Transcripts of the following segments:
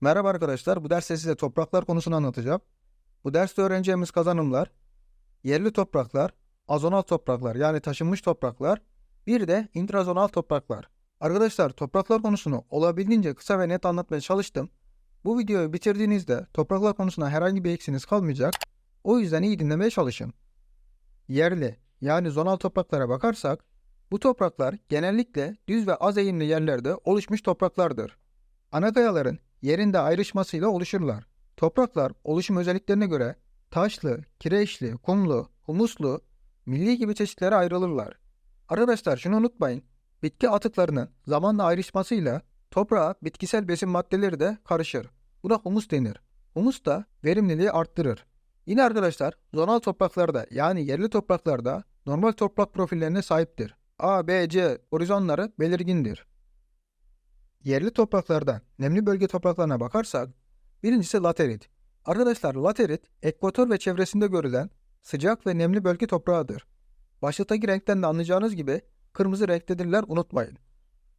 Merhaba arkadaşlar, bu derste size topraklar konusunu anlatacağım. Bu derste öğreneceğimiz kazanımlar, yerli topraklar, azonal topraklar yani taşınmış topraklar, bir de intrazonal topraklar. Arkadaşlar topraklar konusunu olabildiğince kısa ve net anlatmaya çalıştım. Bu videoyu bitirdiğinizde topraklar konusunda herhangi bir eksiniz kalmayacak. O yüzden iyi dinlemeye çalışın. Yerli yani zonal topraklara bakarsak, bu topraklar genellikle düz ve az eğimli yerlerde oluşmuş topraklardır. Ana kayaların yerinde ayrışmasıyla oluşurlar. Topraklar oluşum özelliklerine göre taşlı, kireçli, kumlu, humuslu, milli gibi çeşitlere ayrılırlar. Arkadaşlar şunu unutmayın. Bitki atıklarının zamanla ayrışmasıyla toprağa bitkisel besin maddeleri de karışır. Buna humus denir. Humus da verimliliği arttırır. Yine arkadaşlar zonal topraklarda yani yerli topraklarda normal toprak profillerine sahiptir. A, B, C horizonları belirgindir. Yerli topraklardan nemli bölge topraklarına bakarsak, birincisi laterit. Arkadaşlar laterit, ekvator ve çevresinde görülen sıcak ve nemli bölge toprağıdır. Başlıktaki renkten de anlayacağınız gibi kırmızı renktedirler unutmayın.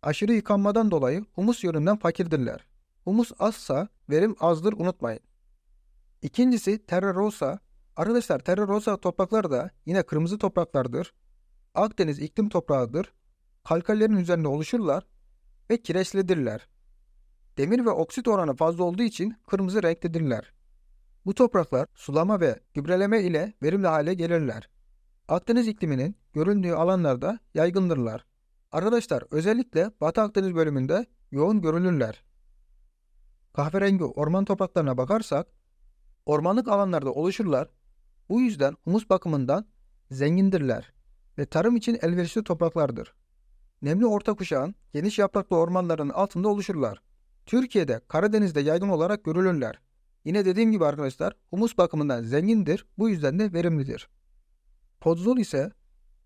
Aşırı yıkanmadan dolayı humus yönünden fakirdirler. Humus azsa verim azdır unutmayın. İkincisi terra rosa. Arkadaşlar terra rosa topraklar da yine kırmızı topraklardır. Akdeniz iklim toprağıdır. Kalkallerin üzerinde oluşurlar ve kireçlidirler. Demir ve oksit oranı fazla olduğu için kırmızı renktedirler. Bu topraklar sulama ve gübreleme ile verimli hale gelirler. Akdeniz ikliminin görüldüğü alanlarda yaygındırlar. Arkadaşlar özellikle Batı Akdeniz bölümünde yoğun görülürler. Kahverengi orman topraklarına bakarsak, ormanlık alanlarda oluşurlar. Bu yüzden humus bakımından zengindirler ve tarım için elverişli topraklardır. Nemli orta kuşağın geniş yapraklı ormanların altında oluşurlar. Türkiye'de Karadeniz'de yaygın olarak görülürler. Yine dediğim gibi arkadaşlar humus bakımından zengindir bu yüzden de verimlidir. Podzol ise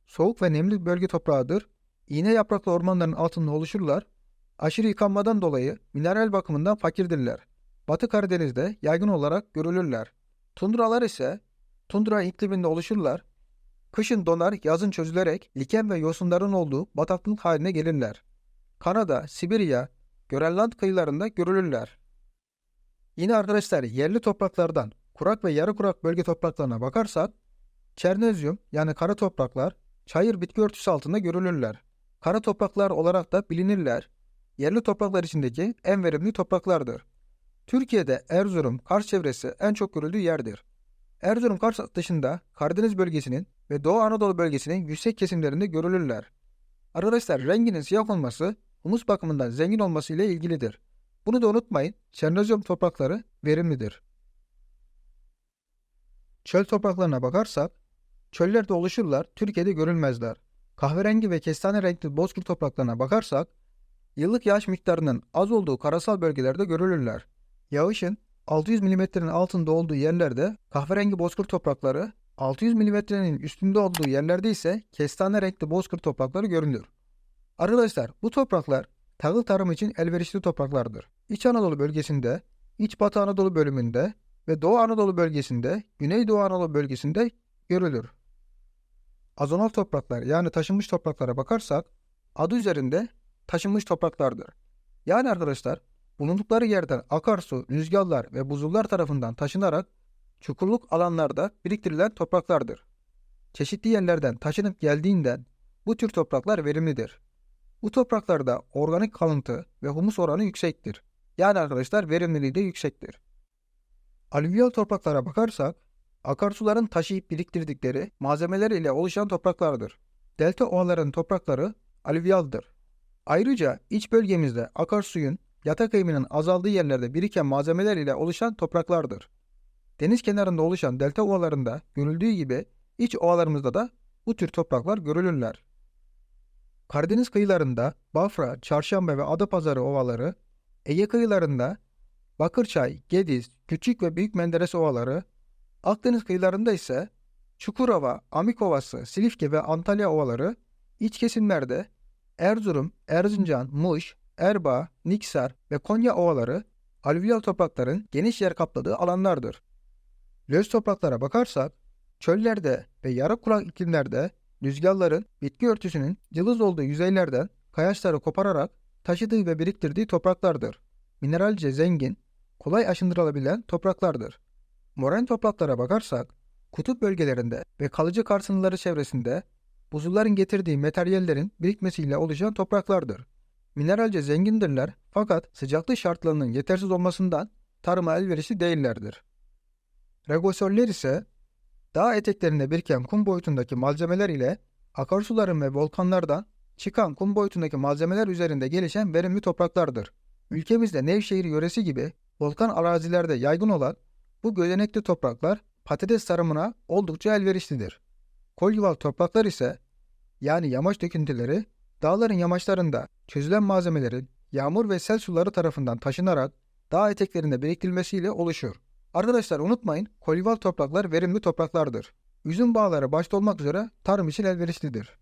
soğuk ve nemli bölge toprağıdır. İğne yapraklı ormanların altında oluşurlar. Aşırı yıkanmadan dolayı mineral bakımından fakirdirler. Batı Karadeniz'de yaygın olarak görülürler. Tundralar ise tundra ikliminde oluşurlar. Kışın donar, yazın çözülerek liken ve yosunların olduğu bataklık haline gelirler. Kanada, Sibirya, Grönland kıyılarında görülürler. Yine arkadaşlar yerli topraklardan kurak ve yarı kurak bölge topraklarına bakarsak, çernezyum yani kara topraklar çayır bitki örtüsü altında görülürler. Kara topraklar olarak da bilinirler. Yerli topraklar içindeki en verimli topraklardır. Türkiye'de Erzurum, Kars çevresi en çok görüldüğü yerdir. Erzurum Kars dışında Karadeniz bölgesinin ve Doğu Anadolu bölgesinin yüksek kesimlerinde görülürler. Arkadaşlar renginin siyah olması humus bakımından zengin olması ile ilgilidir. Bunu da unutmayın. Çernozyum toprakları verimlidir. Çöl topraklarına bakarsak, çöllerde oluşurlar, Türkiye'de görülmezler. Kahverengi ve kestane renkli bozkır topraklarına bakarsak, yıllık yağış miktarının az olduğu karasal bölgelerde görülürler. Yağışın 600 milimetrenin altında olduğu yerlerde kahverengi bozkır toprakları, 600 milimetrenin üstünde olduğu yerlerde ise kestane renkli bozkır toprakları görülür. Arkadaşlar bu topraklar tahıl tarım için elverişli topraklardır. İç Anadolu bölgesinde, İç Batı Anadolu bölümünde ve Doğu Anadolu bölgesinde, Güneydoğu Anadolu bölgesinde görülür. Azonal topraklar yani taşınmış topraklara bakarsak adı üzerinde taşınmış topraklardır. Yani arkadaşlar bulundukları yerden akarsu, rüzgarlar ve buzullar tarafından taşınarak çukurluk alanlarda biriktirilen topraklardır. Çeşitli yerlerden taşınıp geldiğinden bu tür topraklar verimlidir. Bu topraklarda organik kalıntı ve humus oranı yüksektir. Yani arkadaşlar verimliliği de yüksektir. Alüvyal topraklara bakarsak, akarsuların taşıyıp biriktirdikleri malzemeler ile oluşan topraklardır. Delta ovaların toprakları alüvyaldır. Ayrıca iç bölgemizde akarsuyun yatak eğiminin azaldığı yerlerde biriken malzemeler ile oluşan topraklardır. Deniz kenarında oluşan delta ovalarında görüldüğü gibi iç ovalarımızda da bu tür topraklar görülürler. Karadeniz kıyılarında Bafra, Çarşamba ve Adapazarı ovaları, Ege kıyılarında Bakırçay, Gediz, Küçük ve Büyük Menderes ovaları, Akdeniz kıyılarında ise Çukurova, Amik Ovası, Silifke ve Antalya ovaları, iç kesimlerde Erzurum, Erzincan, Muş, Erbaa, Niksar ve Konya ovaları alüvyal toprakların geniş yer kapladığı alanlardır. Löz topraklara bakarsak, çöllerde ve yarı kurak iklimlerde rüzgarların bitki örtüsünün cılız olduğu yüzeylerden kayaçları kopararak taşıdığı ve biriktirdiği topraklardır. Mineralce zengin, kolay aşındırılabilen topraklardır. Moren topraklara bakarsak, kutup bölgelerinde ve kalıcı kar sınırları çevresinde buzulların getirdiği materyallerin birikmesiyle oluşan topraklardır. Mineralce zengindirler fakat sıcaklık şartlarının yetersiz olmasından tarıma elverişli değillerdir. Regosoller ise dağ eteklerinde biriken kum boyutundaki malzemeler ile akarsuların ve volkanlardan çıkan kum boyutundaki malzemeler üzerinde gelişen verimli topraklardır. Ülkemizde Nevşehir yöresi gibi volkan arazilerde yaygın olan bu gözenekli topraklar patates tarımına oldukça elverişlidir. Kolyuval topraklar ise yani yamaç döküntüleri dağların yamaçlarında çözülen malzemelerin yağmur ve sel suları tarafından taşınarak dağ eteklerinde biriktirilmesiyle oluşur. Arkadaşlar unutmayın kolyuval topraklar verimli topraklardır. Üzüm bağları başta olmak üzere tarım için elverişlidir.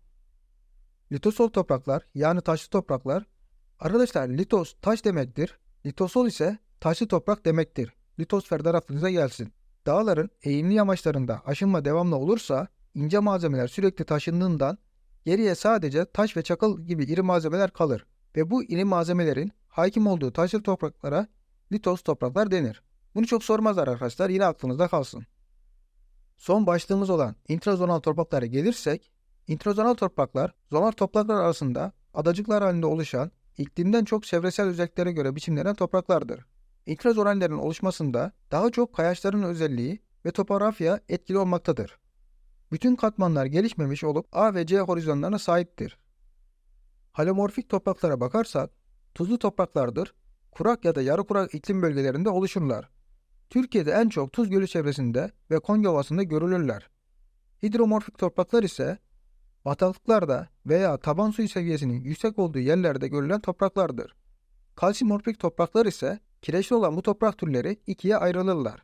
Litosol topraklar yani taşlı topraklar Arkadaşlar litos taş demektir. Litosol ise taşlı toprak demektir. Litosferden aklınıza gelsin. Dağların eğimli yamaçlarında aşınma devamlı olursa ince malzemeler sürekli taşındığından geriye sadece taş ve çakıl gibi iri malzemeler kalır ve bu iri malzemelerin hakim olduğu taşlı topraklara litos topraklar denir. Bunu çok sormazlar arkadaşlar yine aklınızda kalsın. Son başlığımız olan intrazonal topraklara gelirsek, intrazonal topraklar zonal topraklar arasında adacıklar halinde oluşan iklimden çok çevresel özelliklere göre biçimlenen topraklardır. İntrazonallerin oluşmasında daha çok kayaçların özelliği ve topografya etkili olmaktadır. Bütün katmanlar gelişmemiş olup A ve C horizonlarına sahiptir. Halomorfik topraklara bakarsak, tuzlu topraklardır, kurak ya da yarı kurak iklim bölgelerinde oluşurlar. Türkiye'de en çok Tuz Gölü çevresinde ve Konya Ovası'nda görülürler. Hidromorfik topraklar ise bataklıklarda veya taban suyu seviyesinin yüksek olduğu yerlerde görülen topraklardır. Kalsimorfik topraklar ise kireçli olan bu toprak türleri ikiye ayrılırlar.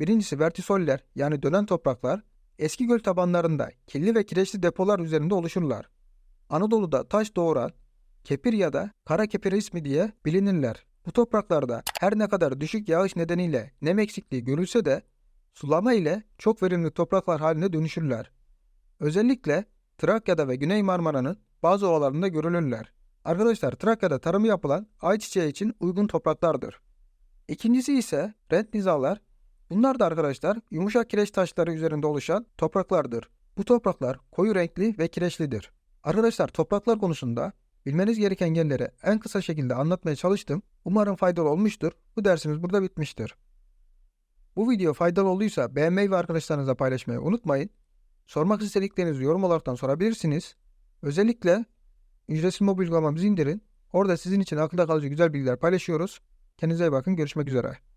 Birincisi vertisoller yani dönen topraklar eski göl tabanlarında kirli ve kireçli depolar üzerinde oluşurlar. Anadolu'da taş doğuran kepir ya da kara kepir ismi diye bilinirler. Bu topraklarda her ne kadar düşük yağış nedeniyle nem eksikliği görülse de sulama ile çok verimli topraklar haline dönüşürler. Özellikle Trakya'da ve Güney Marmara'nın bazı ovalarında görülürler. Arkadaşlar Trakya'da tarımı yapılan ayçiçeği için uygun topraklardır. İkincisi ise rent nizalar. Bunlar da arkadaşlar yumuşak kireç taşları üzerinde oluşan topraklardır. Bu topraklar koyu renkli ve kireçlidir. Arkadaşlar topraklar konusunda bilmeniz gereken yerleri en kısa şekilde anlatmaya çalıştım. Umarım faydalı olmuştur. Bu dersimiz burada bitmiştir. Bu video faydalı olduysa beğenmeyi ve arkadaşlarınızla paylaşmayı unutmayın. Sormak istediklerinizi yorum olaraktan sorabilirsiniz. Özellikle ücretsiz mobil uygulamamızı indirin. Orada sizin için akılda kalıcı güzel bilgiler paylaşıyoruz. Kendinize iyi bakın. Görüşmek üzere.